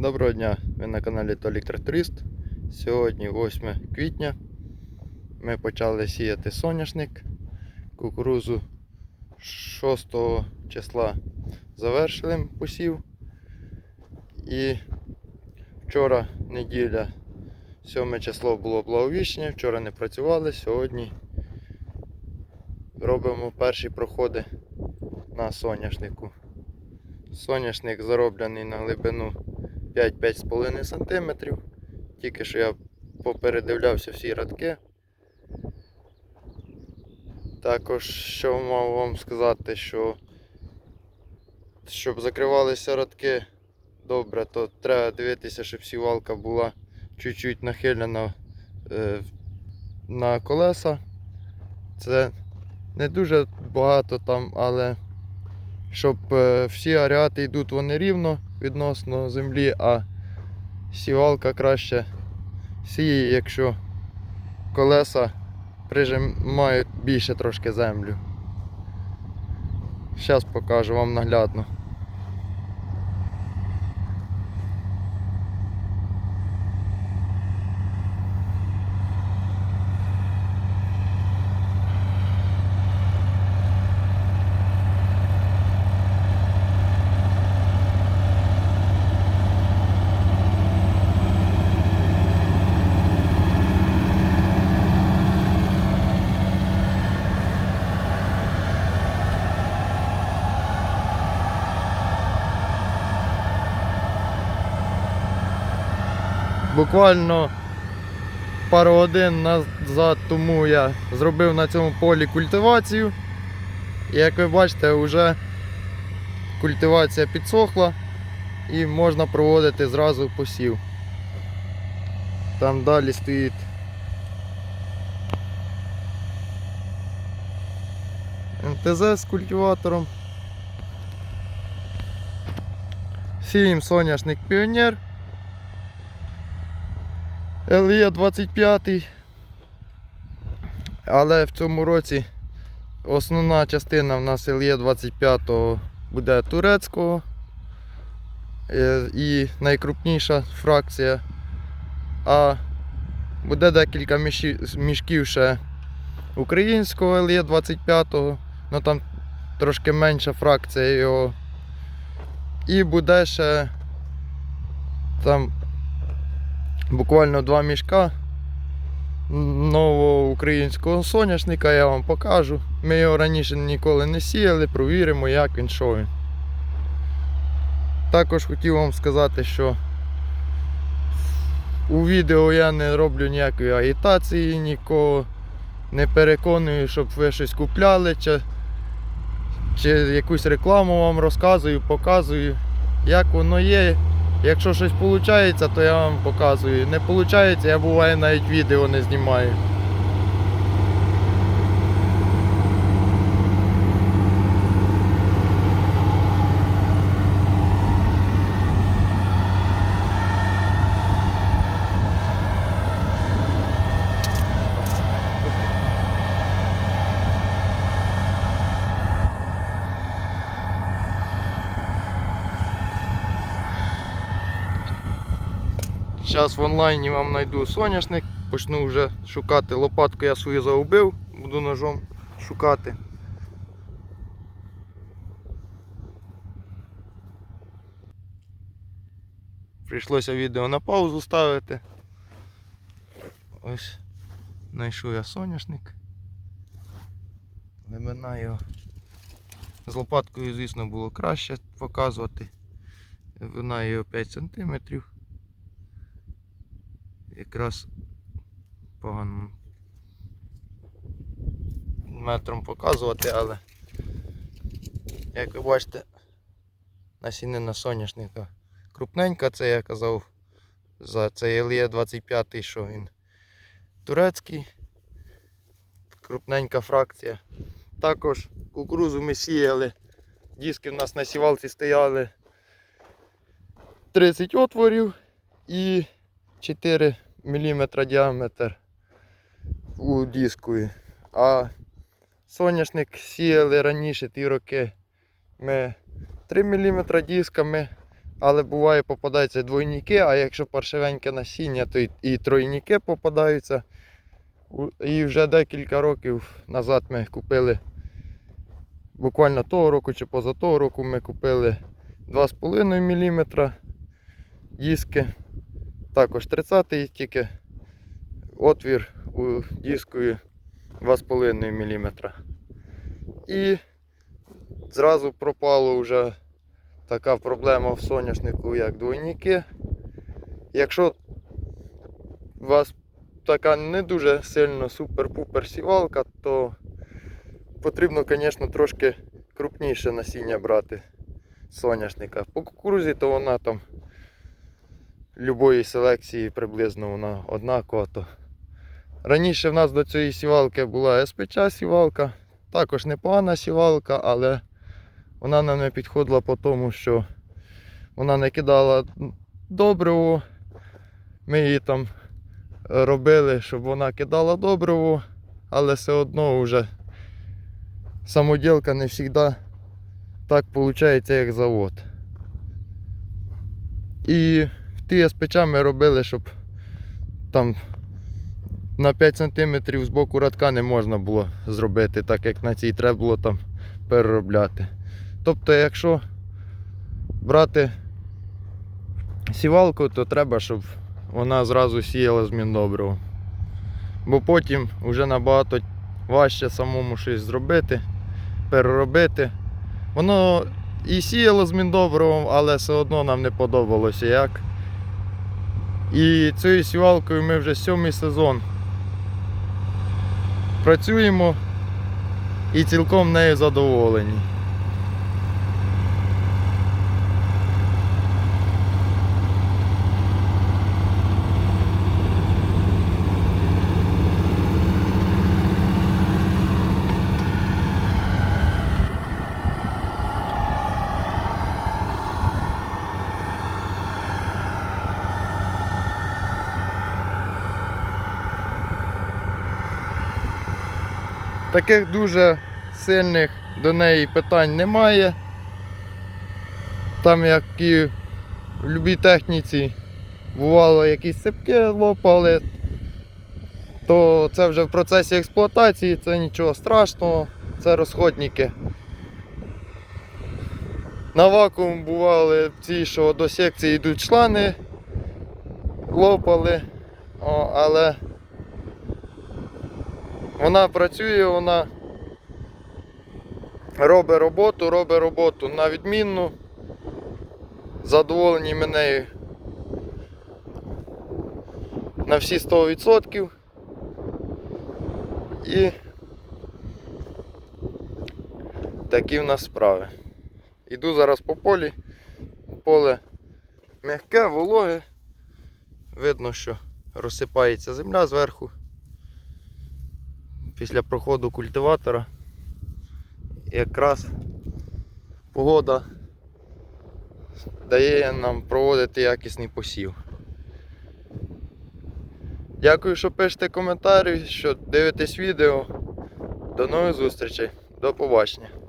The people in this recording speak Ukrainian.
Доброго дня! Ви на каналі Толік Тракторист. Сьогодні 8 квітня. Ми почали сіяти соняшник. Кукурузу 6 числа завершили посів. І вчора неділя, 7 число було благовіщення, вчора не працювали, сьогодні робимо перші проходи на соняшнику. Соняшник зароблений на глибину 5-5,5 см. Тільки що я попередивлявся всі радки. Також що мав вам сказати, що щоб закривалися радки добре, то треба дивитися, щоб сівалка була чуть-чуть нахилена е, на колеса. Це не дуже багато там, але щоб е, всі аріати йдуть вони рівно відносно землі, а сівалка краще сіє, якщо колеса прижимають більше трошки землю. Зараз покажу вам наглядно. Буквально пару годин назад тому я зробив на цьому полі культивацію. І як ви бачите, вже культивація підсохла і можна проводити зразу посів. Там далі стоїть МТЗ з культиватором. Сіємо соняшник піонер. LE 25. Але в цьому році основна частина в нас LE 25 буде турецького. Е, І найкрупніша фракція. А буде декілька мішків ще українського LE 25, ну там трошки менша фракція його. І буде ще там буквально два мішка нового українського соняшника, я вам покажу. Ми його раніше ніколи не сіяли, провіримо, як він, що він. Також хотів вам сказати, що у відео я не роблю ніякої агітації, нікого не переконую, щоб ви щось купляли, чи, чи якусь рекламу вам розказую, показую, як воно є. Якщо щось виходить, то я вам показую. Не виходить, я буває навіть відео не знімаю. Зараз в онлайні вам знайду соняшник, почну вже шукати лопатку, я свою загубив, буду ножом шукати. Прийшлося відео на паузу ставити. Ось знайшов я соняшник. Глибина його. З лопаткою, звісно, було краще показувати. Вона його 5 см якраз погано метром показувати, але як ви бачите, насінина соняшника. Крупненька, це я казав за цей Елія 25 що він турецький, крупненька фракція. Також кукурузу ми сіяли, диски в нас на сівалці стояли. 30 отворів і 4 мм діаметр у диску. А соняшник сіяли раніше ті роки. Ми 3 мм дисками Але буває попадаються двойники, а якщо паршивеньке насіння, то і, і тройники попадаються. І вже декілька років назад ми купили, буквально того року чи поза того року ми купили 2,5 мм диски. Також 30-й, тільки отвір у дискові 2,5 мм. І зразу пропало вже така проблема в соняшнику, як двойники. Якщо у вас така не дуже сильно супер-пупер сівалка, то потрібно, звісно, трошки крупніше насіння брати соняшника. По кукурузі, то вона там любої селекції приблизно вона однакова. То. Раніше в нас до цієї сівалки була СПЧ сівалка, також непогана сівалка, але вона нам не підходила по тому, що вона не кидала добриво. Ми її там робили, щоб вона кидала добриво, але все одно вже самоділка не завжди так виходить, як завод. І ті СПЧ ми робили, щоб там на 5 см з боку радка не можна було зробити, так як на цій треба було там переробляти. Тобто, якщо брати сівалку, то треба, щоб вона зразу сіяла з міндобривом. Бо потім вже набагато важче самому щось зробити, переробити. Воно і сіяло з міндобривом, але все одно нам не подобалося як. І цією сівалкою ми вже сьомий сезон працюємо і цілком нею задоволені. Таких дуже сильних до неї питань немає. Там як і в будь-якій техніці бувало якісь цепки лопали, то це вже в процесі експлуатації, це нічого страшного, це розходники. На вакуум бували ці, що до секції йдуть члени, лопали, але вона працює, вона робить роботу, робить роботу на відмінну. Задоволені ми нею на всі 100%. І такі в нас справи. Іду зараз по полі. Поле м'яке, вологе. Видно, що розсипається земля зверху після проходу культиватора. Якраз погода дає нам проводити якісний посів. Дякую, що пишете коментарі, що дивитесь відео. До нових зустрічей. До побачення.